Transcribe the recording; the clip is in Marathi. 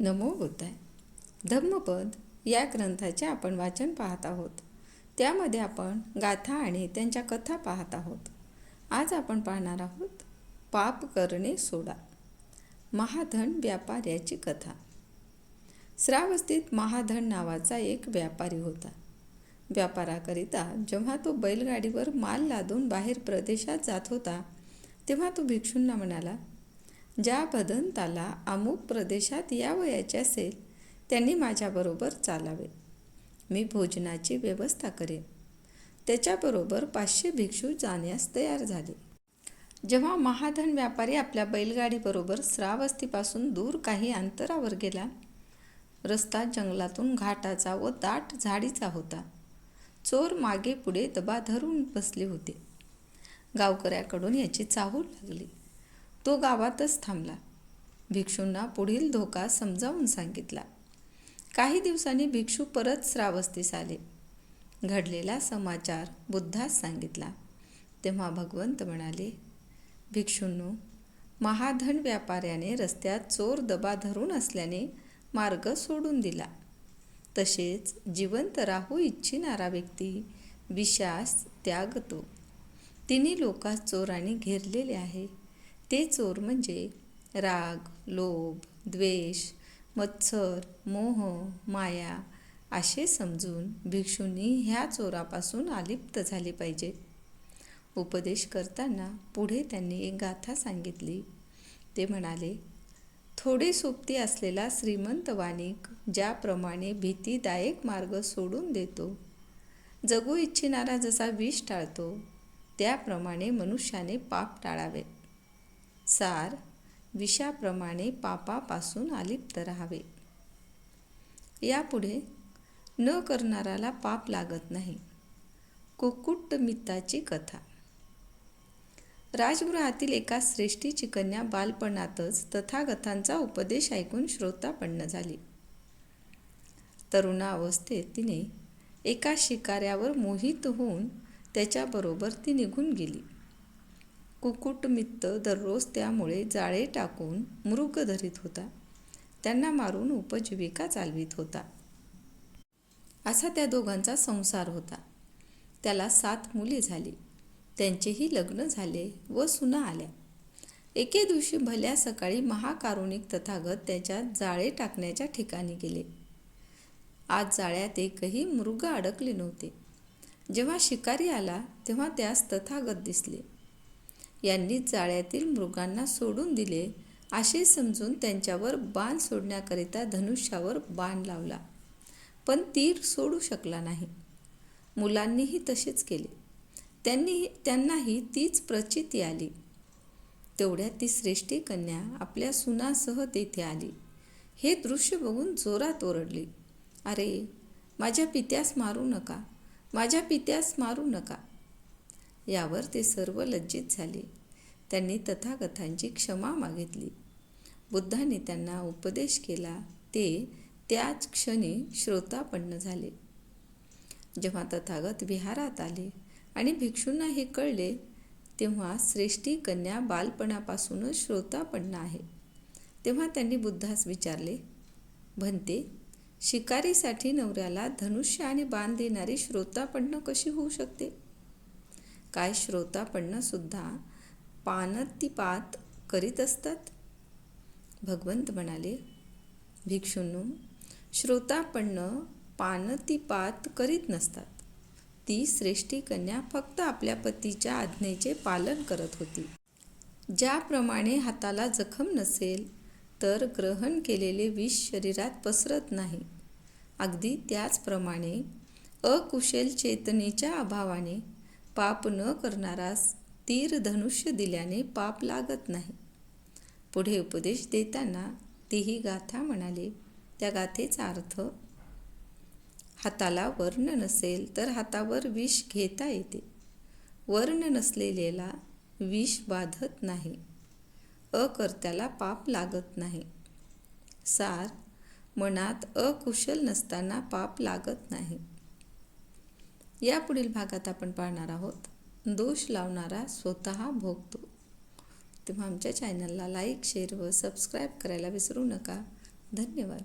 नमो बुद्धाय. धम्मपद या ग्रंथाचे आपण वाचन पाहत आहोत. त्यामध्ये आपण गाथा आणि त्यांच्या कथा पाहत आहोत. आज आपण पाहणार आहोत पाप करणे सोडा. महाधन व्यापाऱ्याची कथा. श्रावस्तीत महाधन नावाचा एक व्यापारी होता. व्यापाराकरिता जेव्हा तो बैलगाडीवर माल लादून बाहेर प्रदेशात जात होता तेव्हा तो भिक्षूंना म्हणाला ज्या भदंताला अमुक प्रदेशात यावयाचे असेल त्यांनी माझ्याबरोबर चालावे. मी भोजनाची व्यवस्था करेन. त्याच्याबरोबर पाचशे भिक्षू जाण्यास तयार झाले. जेव्हा महाधन व्यापारी आपल्या बैलगाडीबरोबर श्रावस्तीपासून दूर काही अंतरावर गेला रस्ता जंगलातून घाटाचा व दाट झाडीचा होता. चोर मागे पुढे दबा धरून बसले होते. गावकऱ्याकडून याची चाहूल लागली. तो गावातच थांबला. भिक्षूंना पुढील धोका समजावून सांगितला. काही दिवसांनी भिक्षू परत श्रावस्तीस आले. घडलेला समाचार बुद्धास सांगितला. तेव्हा भगवंत म्हणाले भिक्षूंनो महाधन व्यापाऱ्याने रस्त्यात चोर दबा धरून असल्याने मार्ग सोडून दिला. तसेच जिवंत राहू इच्छिणारा व्यक्ती विशास त्यागतो. तिन्ही लोकात चोराने घेरलेले आहे. ते चोर म्हणजे राग लोभ द्वेष मत्सर मोह माया असे समजून भिक्षूंनी ह्या चोरापासून अलिप्त झाले पाहिजे. उपदेश करताना पुढे त्यांनी एक गाथा सांगितली. ते म्हणाले थोडी सोबती असलेला श्रीमंत वाणिक ज्याप्रमाणे भीतीदायक मार्ग सोडून देतो जगू इच्छिणारा जसा विष टाळतो त्याप्रमाणे मनुष्याने पाप टाळावे. सार विषाप्रमाणे पापापासून आलिप्त राहावे. यापुढे न करणाराला पाप लागत नाही. कुक्कुटमित्ताची कथा. राजगृहातील एका श्रेष्ठीची कन्या बालपणातच तथागतांचा उपदेश ऐकून श्रोतापन्न झाली. तरुणावस्थेत तिने एका शिकाऱ्यावर मोहित होऊन त्याच्याबरोबर ती निघून गेली. कुकुटमित्त दररोज त्यामुळे जाळे टाकून मृग धरीत होता. त्यांना मारून उपजीविका चालवित होता. असा त्या दोघांचा संसार होता. त्याला सात मुले झाली. त्यांचेही लग्न झाले व सुना आल्या. एके दिवशी भल्या सकाळी महाकारुणिक तथागत त्याच्या जाळे टाकण्याच्या ठिकाणी गेले. आज जाळ्यात एकही मृग अडकले नव्हते. जेव्हा शिकारी आला तेव्हा त्यास तथागत दिसले. यांनी जाळ्यातील मृगांना सोडून दिले. असे समजून त्यांच्यावर बाण सोडण्याकरिता धनुष्यावर बाण लावला. पण तीर सोडू शकला नाही. मुलांनीही तसेच केले. त्यांनी त्यांनाही तीच प्रचिती आली. तेवढ्यात ती श्रेष्ठी कन्या आपल्या सुनासह तेथे आली. हे दृश्य बघून जोरात ओरडली. अरे माझ्या पित्यास मारू नका. माझ्या पित्यास मारू नका. यावर ते सर्व लज्जित झाले. त्यांनी तथागतांची क्षमा मागितली. बुद्धाने त्यांना उपदेश केला. ते त्याच क्षणी श्रोतापन्न झाले. जेव्हा तथागत विहारात आले आणि भिक्षूंना हे कळले तेव्हा श्रेष्ठी कन्या बालपणापासूनच श्रोतापन्न आहे. तेव्हा त्यांनी बुद्धास विचारले म्हणते शिकारीसाठी नवऱ्याला धनुष्य आणि बाण देणारी श्रोतापन्न कशी होऊ शकते? काय श्रोतापणसुद्धा पानतिपात करीत असतात? भगवंत म्हणाले भिक्षूंनो श्रोतापन्न पानतिपात करीत नसतात. ती श्रेष्ठी कन्या फक्त आपल्या पतीच्या आज्ञेचे पालन करत होती. ज्याप्रमाणे हाताला जखम नसेल तर ग्रहण केलेले विष शरीरात पसरत नाही. अगदी त्याचप्रमाणे अकुशल चेतनेच्या अभावाने पाप न करणारास तीर धनुष्य दिल्याने पाप लागत नाही. पुढे उपदेश देताना तीही गाथा म्हणाले. त्या गाथेचा अर्थ हाताला वर्ण नसेल तर हातावर विष घेता येते. वर्ण नसलेल्याला विष बाधत नाही. अकर्त्याला पाप लागत नाही. सार मनात अकुशल नसताना पाप लागत नाही. यापुढील भागात आपण पाहणार आहोत. दोष लावणारा स्वतः भोगतो. तेव्हा आमच्या चॅनलला लाईक शेअर व सबस्क्राईब करायला विसरू नका. धन्यवाद.